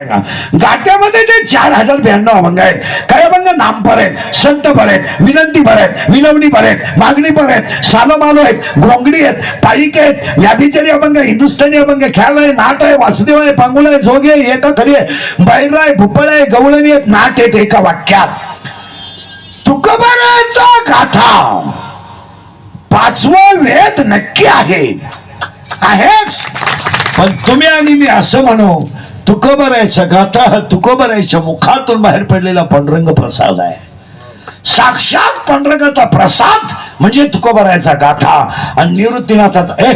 गाट्यामध्ये ते चार हजार ब्याण्णव अभंग आहेत काय अभंग नामपर आहेत संतपर आहेत विनंतीपर आहेत विनवणीपर आहेत मागणीपर आहेत सालोमालो आहेत घोंगडी आहेत पाईक आहेत व्याभिचारी अभंग हिंदुस्थानी अभंग ख्याल आहे नाट आहे वासुदेव आहे पांगुल आहे जोगे आहे एका खरी आहे बैर आहे भुपळ आहे गवळणी आहेत नाट आहेत एका वाक्यात. तुकबराचा गाथा. पाचवा वेद नक्की आहे. आहेच. पण तुम्ही आणि मी असं म्हणू तुकोबरायच्या गाथा हा तुकोबरायच्या मुखातून बाहेर पडलेला पांडुरंग प्रसाद आहे. साक्षात पांडुरंगाचा प्रसाद म्हणजे तुकोबरायचा गाथा. आणि निवृत्तीनाथाचा ए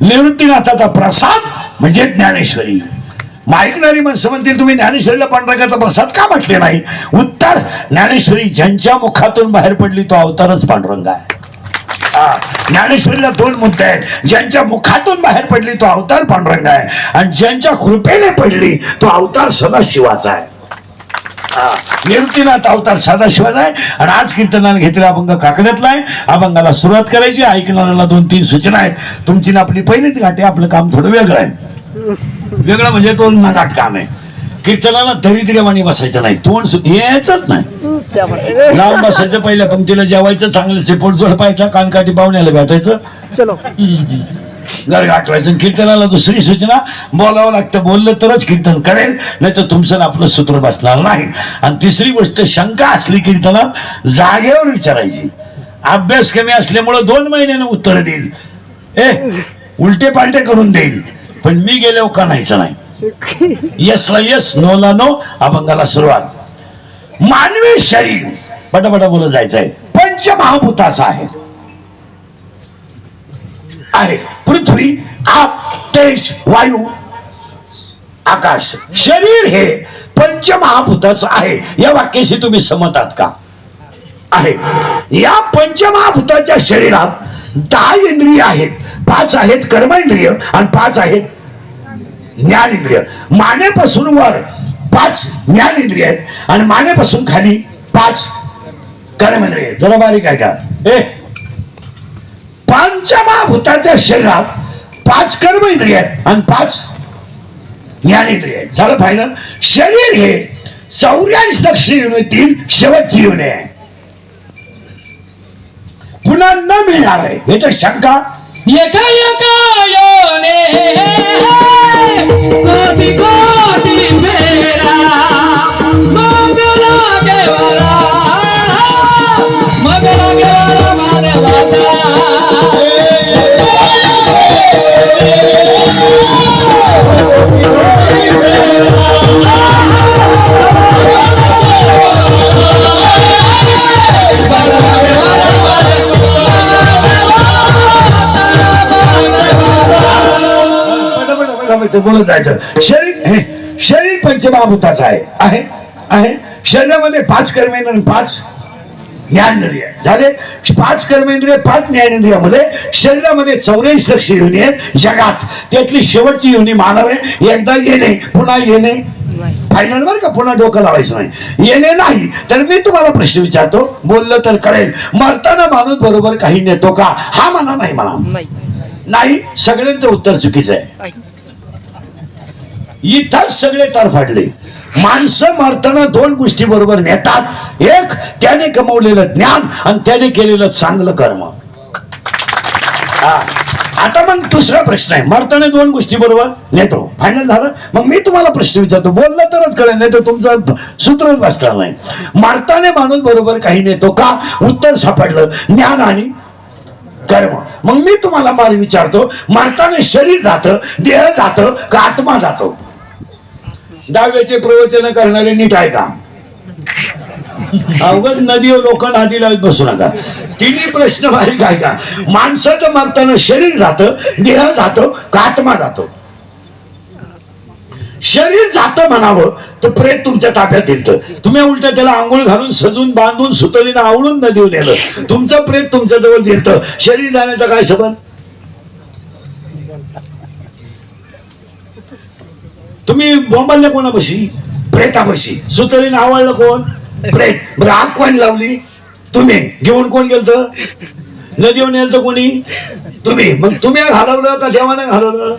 निवृत्तीनाथाचा प्रसाद म्हणजे ज्ञानेश्वरी. ऐकणारी माणसं म्हणतील तुम्ही ज्ञानेश्वरीला पांडुरंगाचा प्रसाद का म्हटले नाही? उत्तर ज्ञानेश्वरी ज्यांच्या मुखातून बाहेर पडली तो अवतारच पांडुरंग आहे. ज्ञानेश्वरीला दोन मुद्दे आहेत ज्यांच्या मुखातून बाहेर पडली तो अवतार पांडुरंग आहे. आणि ज्यांच्या कृपेने पडली तो अवतार सदाशिवाचा आहे. हा, निवृत्तीनाथ अवतार सदाशिवाचा आहे. आणि आज कीर्तनाने घेतलेला अभंग काकड्यातला आहे. अभंगाला सुरुवात करायची ऐकणाऱ्याला दोन तीन सूचना आहेत. तुमची ना आपली पहिलीच गाठी आपलं काम थोडं वेगळं आहे. वेगळं म्हणजे तो नगाट काम आहे कीर्तनाला दरिद्र्यवाणी बसायचं नाही. तोंड यायचंच नाही. लांब बसायचं पहिल्या पंक्तीला जेवायचं चांगलं शेपोट जोडपायचा कानकाठी पाहुण्याला भेटायचं. चलो. घर गाठवायचं कीर्तनाला दुसरी सूचना बोलावं लागतं बोललं तरच कीर्तन करेल नाही तर तुमचं आपलं सूत्र बसणार नाही. आणि तिसरी गोष्ट शंका असली कीर्तनात जागेवर विचारायची. अभ्यास कमी असल्यामुळं दोन महिन्यानं उत्तर देईल. ए उलटे पालटे करून देईल. पण मी गेलो का नाहीचं नाही? यस येस नो ला नो अभंगाला सुरुवात. मानवी शरीर. पटापटा बोलत जायचं आहे पंचमहाभूताचं आहे. आहे. पृथ्वी आप तेज वायू आकाश. शरीर हे पंचमहाभूताचं आहे. या वाक्याशी तुम्ही समजतात का? आहे. या पंचमहाभूताच्या शरीरात दहा इंद्रिय आहेत. पाच आहेत कर्मेंद्रिय आणि पाच आहेत ज्ञान इंद्रिय मानेपासून वर पाच ज्ञानेंद्रिय आहेत आणि मानेपासून खाली पाच कर्मेंद्रिय जरा बारीक आहे का ए पंचमहाभूताच्या शरीरात पाच कर्म इंद्रिय आहेत आणि पाच ज्ञानेंद्रिय आहेत. झालं फायनल शरीर हे चौऱ्याऐंशी लक्ष युनितील शेवटची युनी आहे. पुन्हा न मिळणार आहे हे तर शंका एका एका योने। पटापट बोलत जायचं. शरीर हे शरीर पंचमहाभूताचं आहे. आहे आहे. शरीरामध्ये पाच कर्मेंद्र पाच ज्ञानेंद्रिय झाले? पाच कर्मेंद्रिय पाच ज्ञानेंद्रियामध्ये शरीरामध्ये चौऱ्याऐंशी लक्ष युनी आहे जगात. त्यातली शेवटची युनी मानव आहे. एकदा येणे पुन्हा येणे. फायनल बरं का? पुन्हा डोकं लावायचं नाही. येणे नाही. तर मी तुम्हाला प्रश्न विचारतो. बोललं तर कळेल. मरताना माणूस बरोबर काही नेतो का? हा म्हणा नाही म्हणा नाही. सगळ्यांचं उत्तर चुकीचं आहे. इथंच सगळे तर फाडले. माणसं मारताना दोन गोष्टी बरोबर नेतात. एक त्याने कमवलेलं ज्ञान आणि त्याने केलेलं चांगलं कर्म. हा. आता मग दुसरा प्रश्न आहे. मारताना दोन गोष्टी बरोबर नेतो. फायनल झालं? मग मी तुम्हाला प्रश्न विचारतो. बोललं तरच कळेल नाही तर तुमचं सूत्रच बसणार नाही. मारताने माणूस बरोबर काही नेतो का? उत्तर सापडलं. ज्ञान आणि कर्म. मग मी तुम्हाला मार विचारतो. मारताना शरीर जातं देह जातं का आत्मा जातो? दहाव्याचे प्रवचन करणारे नीट आहे का? अवघड नदी हो, लोक नादी लावत बसू नका. तिन्ही प्रश्न बारीक आहे का? माणसाचं मारताना शरीर जातं देह जातो का आत्मा जातो? शरीर जातं म्हणावं तर प्रेत तुमच्या ताब्यात येतं. तुम्ही उलट त्याला आंघोळ घालून सजून बांधून सुतलीनं आवडून नदीवर नेलं. तुमचं प्रेत तुमच्या जवळ दिलतं शरीर जाण्याचा काय संबंध? तुम्ही बोंबलला कोणापाशी? प्रेतापाशी. सुतळीने आवडलं कोण? प्रेत. बरं आग कोण लावली? तुम्ही. घेऊन कोण गेलत? नदीवर नेलत कोणी? तुम्ही. मग तुम्ही घालवलं का देवाने घालवलं?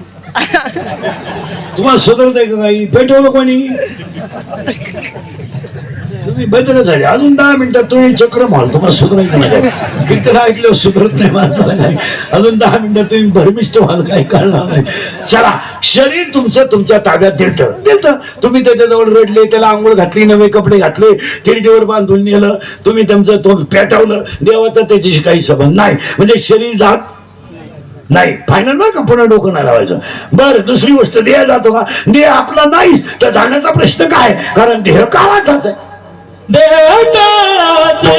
तुम्हाला सुधरत आहे का काही? पेटवलं कोणी? तुम्ही बदल झाले. अजून दहा मिनिटात तुम्ही चक्र माल तुम्हाला सुधारायचं नाही कीर्तन ऐकलं सुधरत नाही माणसाला काही. अजून दहा मिनिटात तुम्ही भरमिष्ट व्हाल काही कळणार नाही. चला शरीर तुमचं तुमच्या ताब्यात देतं. देत. तुम्ही त्याच्याजवळ रडले त्याला आंघोळ घातली नवे कपडे घातले तिरडीवर बांधून नेलं तुम्ही तुमचं तोंड पेटवलं. देवाचा त्याच्याशी काही संबंध नाही. म्हणजे शरीर जात नाही. फायनल ना का पुन्हा डोकं नाही लावायचं? बरं दुसरी गोष्ट देह जातो का? देह आपला नाहीच. तर जाण्याचा प्रश्न काय? कारण देह कामाचाच आहे. देवताचे.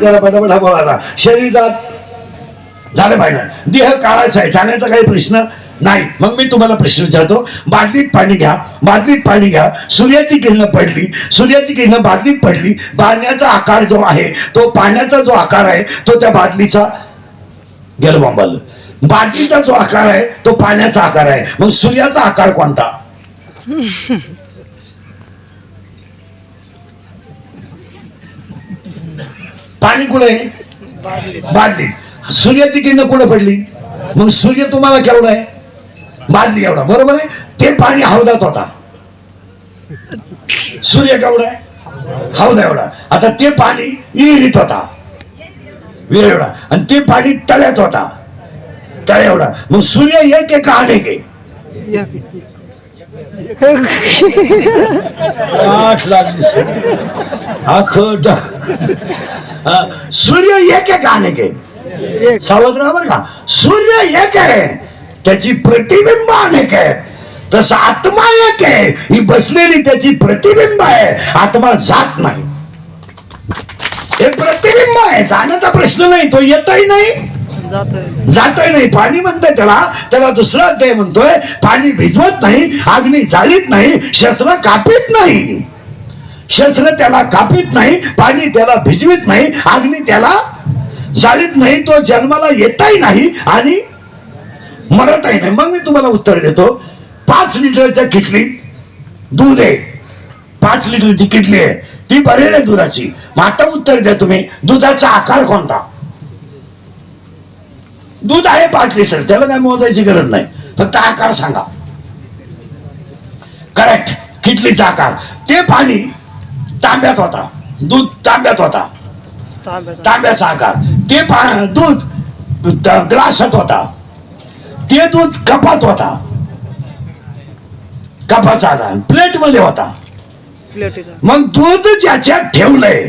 करा पटापट हा बोला झालं पाहिजे देह काळायचा आहे जाण्याचा काही प्रश्न नाही. मग मी तुम्हाला प्रश्न विचारतो बादलीत पाणी घ्या बादलीत पाणी घ्या. सूर्याची किरण पडली सूर्याची किरण बादलीत पडली पाण्याचा आकार जो आहे तो पाण्याचा जो आकार आहे तो त्या बादलीचा गेलं बादलीचा जो आकार आहे तो पाण्याचा आकार आहे. मग सूर्याचा आकार कोणता? पाणी कुठे? बादली. सूर्याची किरण कुठे पडली? मग सूर्य तुम्हाला केवढा आहे? बादली एवढा. बरोबर आहे? ते पाणी हौदात होता. सूर्य केवढा आहे? हौदा एवढा. आता ते पाणी विहिरीत होता. विहीर एवढा. आणि ते पाणी तळ्यात होता. तळ्या एवढा. मग सूर्य एक आहे अनेक आहे आठ लागली सूर्य एक आहे का अनेक आहे सावध राहा बरं का. सूर्य एक. आहे त्याची प्रतिबिंब अनेक आहे. तसं आत्मा एक आहे. ही बसलेली त्याची प्रतिबिंब आहे. आत्मा जात नाही. हे प्रतिबिंब आहे. जाण्याचा प्रश्न नाही. तो येतही नाही. जातोय. नाही पाणी म्हणतोय त्याला. त्याला दुसरा अध्याय म्हणतोय पाणी भिजवत नाही अग्नी जाळीत नाही शस्त्र कापीत नाही. शस्त्र त्याला कापीत नाही पाणी त्याला भिजवीत नाही अग्नी त्याला जाळीत नाही तो जन्माला येताही नाही आणि मरतही नाही. मग मी तुम्हाला उत्तर देतो. पाच लिटरच्या किटलीत दूध आहे. पाच लिटरची किटली आहे. ती भरेल आहे दुधाची. मग आता उत्तर द्या तुम्ही. दुधाचा आकार कोणता? दूध आहे पाच लिटर त्याला काय मोजायची गरज नाही. फक्त आकार सांगा. करेक्ट किटलीचा आकार. ते पाणी तांब्यात होता. दूध तांब्यात होता. तांब्याचा आकार. ते दूध ग्लासात होता. ते दूध कपात होता. कपाचा आकार. प्लेटमध्ये होता मग दूध ज्याच्यात ठेवलंय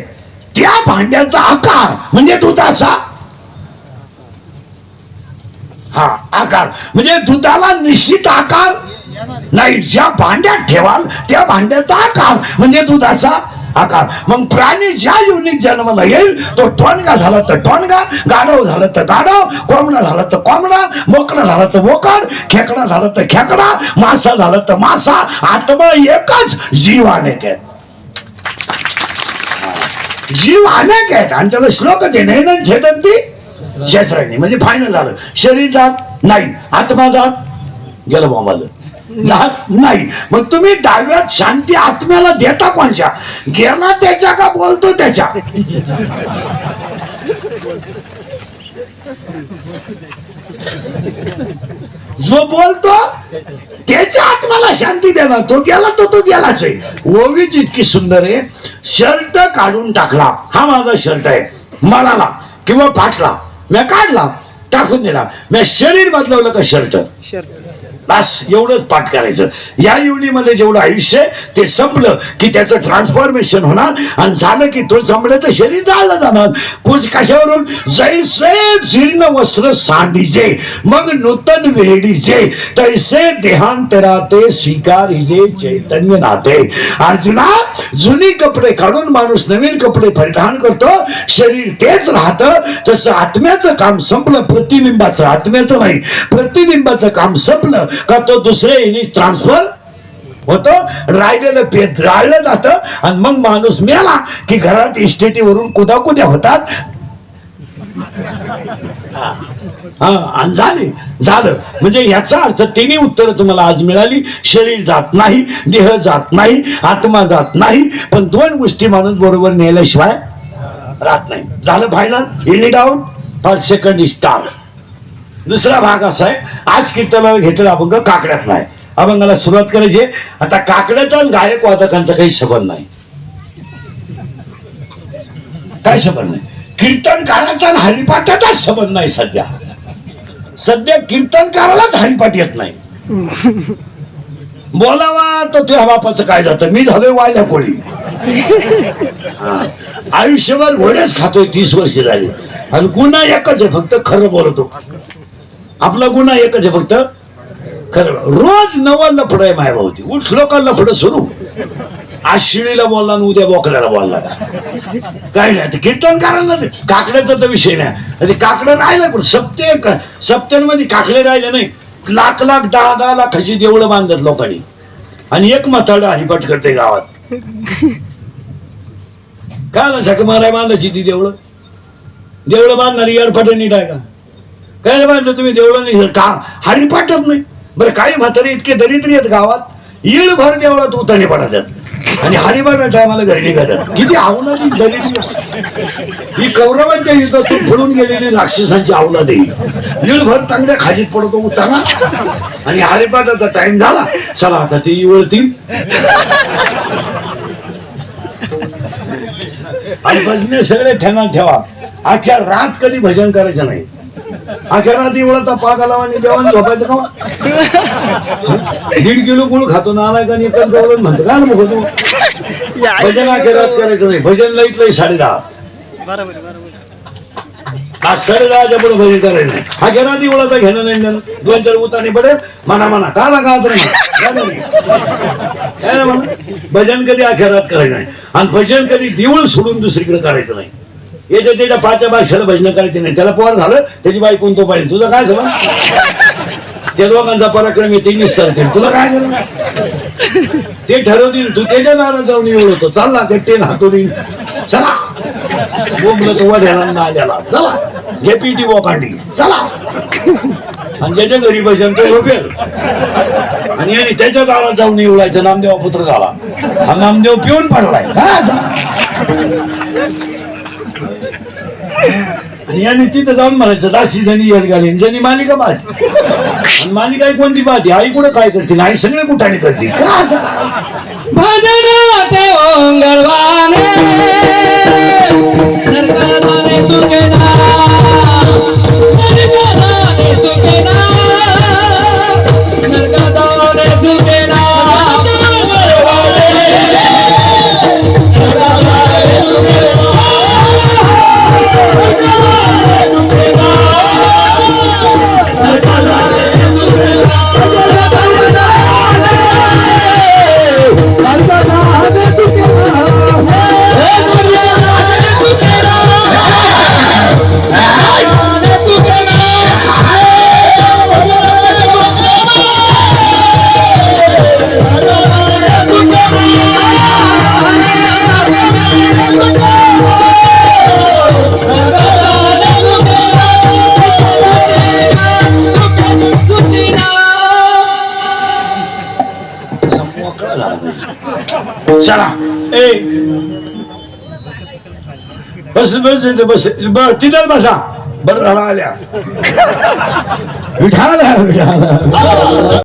त्या भांड्याचा आकार म्हणजे दुधाचा हा आकार. म्हणजे दुधाला निश्चित आकार नाही. ज्या भांड्यात ठेवाल त्या भांड्याचा आकार. म्हणजे दुधाचा आकार. मग प्राणी ज्या युनिक जन्माला येईल तो टोनगा झाला तर टोणगा गाढव झालं तर गाढव कोंबडा झाला तर कोंबडा मोकडा झाला तर मोकड खेकडा झालं तर खेकडा मासा झाला तर मासा आत्मा एकच जीव अनेक आहेत जीव अनेक आहेत आणि त्याला श्लोक ते नाही छेदंती. शस्त्रांनी म्हणजे फायनल झालं. शरीर जात नाही आत्मा जात गेलं बोंबाला. जात नाही. मग तुम्ही दहाव्यात शांती आत्म्याला देता कोणच्या? गेला त्याच्या का बोलतो त्याच्या? जो बोलतो त्याच्या आत्म्याला शांती देणार. तो गेला तो तो गेलाच आहे. ओवीच इतकी सुंदर आहे. शर्ट काढून टाकला. हा माझा शर्ट आहे. मळाला किंवा फाटला मी काढला टाकून दिला. मी शरीर बदलवलं का शर्ट. बस एवढंच पाठ करायचं. या युनीमध्ये जेवढं आयुष्य ते संपलं की त्याचं ट्रान्सफॉर्मेशन होणार आणि झालं की तो संपलं तर शरीर जाळलं जाणार. कुछ कशावरून? जैसे जीर्ण वस्त्र सांडिजे मग नूतन वेडीचे तैसे देहांतरा ते स्वीकारिजे चैतन्य नाते. अर्जुना जुनी कपडे काढून माणूस नवीन कपडे परिधान करतो शरीर तेच राहतं तसं आत्म्याचं काम संपलं प्रतिबिंबाचं. आत्म्याचं नाही प्रतिबिंबाचं काम संपलं का तो दुसरे ट्रान्सफर होतं. राहिलेलं पेत राळलं जातं. आणि मग माणूस मेला की घरात इस्टेटीवरून कुदाकुद्या होतात. आणि झाले. झालं. म्हणजे याचा अर्थ तिन्ही उत्तरं तुम्हाला आज मिळाली. शरीर जात नाही देह जात नाही आत्मा जात नाही. पण दोन गोष्टी माणूस बरोबर नेल्याशिवाय राहत नाही. झालं फायनल इनी डाऊन फर्स्ट सेकंड स्टार दुसरा भाग असा आहे. आज कीर्तनाला घेतलेला अभंग काकड्यातला आहे. अभंगाला सुरुवात करायची. आता काकड्याचा आणि गायक वादकांचा काही संबंध नाही. काय संबंध नाही. कीर्तनकाराचा आणि हरिपाठाचाच संबंध नाही सध्या. सध्या कीर्तनकारालाच हरिपाठ येत नाही. बोलावा तर तुझ्या बापाचं काय जातं? मी झालोय वायला कोळी. हा. आयुष्यभर घोडेच खातोय तीस वर्ष झाली. आणि गुन्हा एकच आहे फक्त खरं बोलतो. आपला गुन्हा एकच आहे फक्त खरं रोज नवा लफड आहे माय भाऊती उठलो का लफड सुरू. आशिळीला बोलला आणि उद्या बोकड्याला बोलला काय नाही कीर्तन करायला ते काकड्याचा तर विषय नाही. ते काकडं राहिलं पण सप्ते सप्त्यांमध्ये काकडे राहिले नाही. लाख लाख दहा दहा लाखाची देवळं बांधत लोकांनी. आणि एक मथाड हरिपाठ करते गावात. काय ना सक माराय बांधायची ती देवळं? देवळं बांधणारी एडफाट नीट आहे का? काय बांधलं तुम्ही देवळं? नाही का? हरिपाठच नाही. बरं काही म्हातारे इतके दरिद्री आहेत गावात. येळ भर देवळात उताने पडतात आणि हरिपाठ टायमाला घरी निघतात किती आवलादी दरिद्री. ही कौरवांच्या युद्धातून फुडून गेलेली राक्षसांची आवला देईल भर चांगल्या खाजीत पडतो उताना आणि हरिपाठाचा टाइम झाला. चला आता ती इवळतील. आणि भजने सगळे ठेना ठेवा. अख्या रात कधी भजन करायचं नाही. रात एवढा पाक आला आणि देवाने झोपायचं का? दीड किलो गुळ खातो नालायक आणि एकच गवळण म्हणतो का मग होतो भजन अख्या रात करायचं नाही भजन लईत लई साडे दहा आज साडे दहाच्या पुढे भजन करायचं नाही. हा घेणार तर घेणं नाही. दोन चार उताने पडेल. म्हणा म्हणा का लागा भजन कधी अखेरात करायचं नाही. आणि भजन कधी देऊळ सोडून दुसरीकडे करायचं नाही. याच्या त्याच्या पाच्या बादशाला भजन करायचे नाही त्याला पोर झालं त्याची बाई कोणतो पाहिजे? तुझं काय झालं त्या दोघांचा पराक्रम येते करतील तुला काय झालं ते ठरवतील तू त्याच्या नावानं जाऊन एवढं चालला ते टेन हातोडी. चला. बोंबलं तो वड्याला आल्याला चला. घे पीटी वोकांडी चला. आणि ज्याच्या घरी भजन तो झोपेल. आणि यांनी त्याच्या गावात जाऊन निवडायचं. नामदेवा पुत्र झाला. हा नामदेव पिऊन पडलाय. का आणि यांनी तिथं जाऊन म्हणायचं दाशी जणी येड घालीन जणी मालिका पाहते आणि मालिका कोणती पाहते आई कुठं काय करते आई सगळे कुठाने करते भजन ओंगळवाने चला ए बस बस बस बस तिथं बसा बरं झाला आल्या विठाला विठाला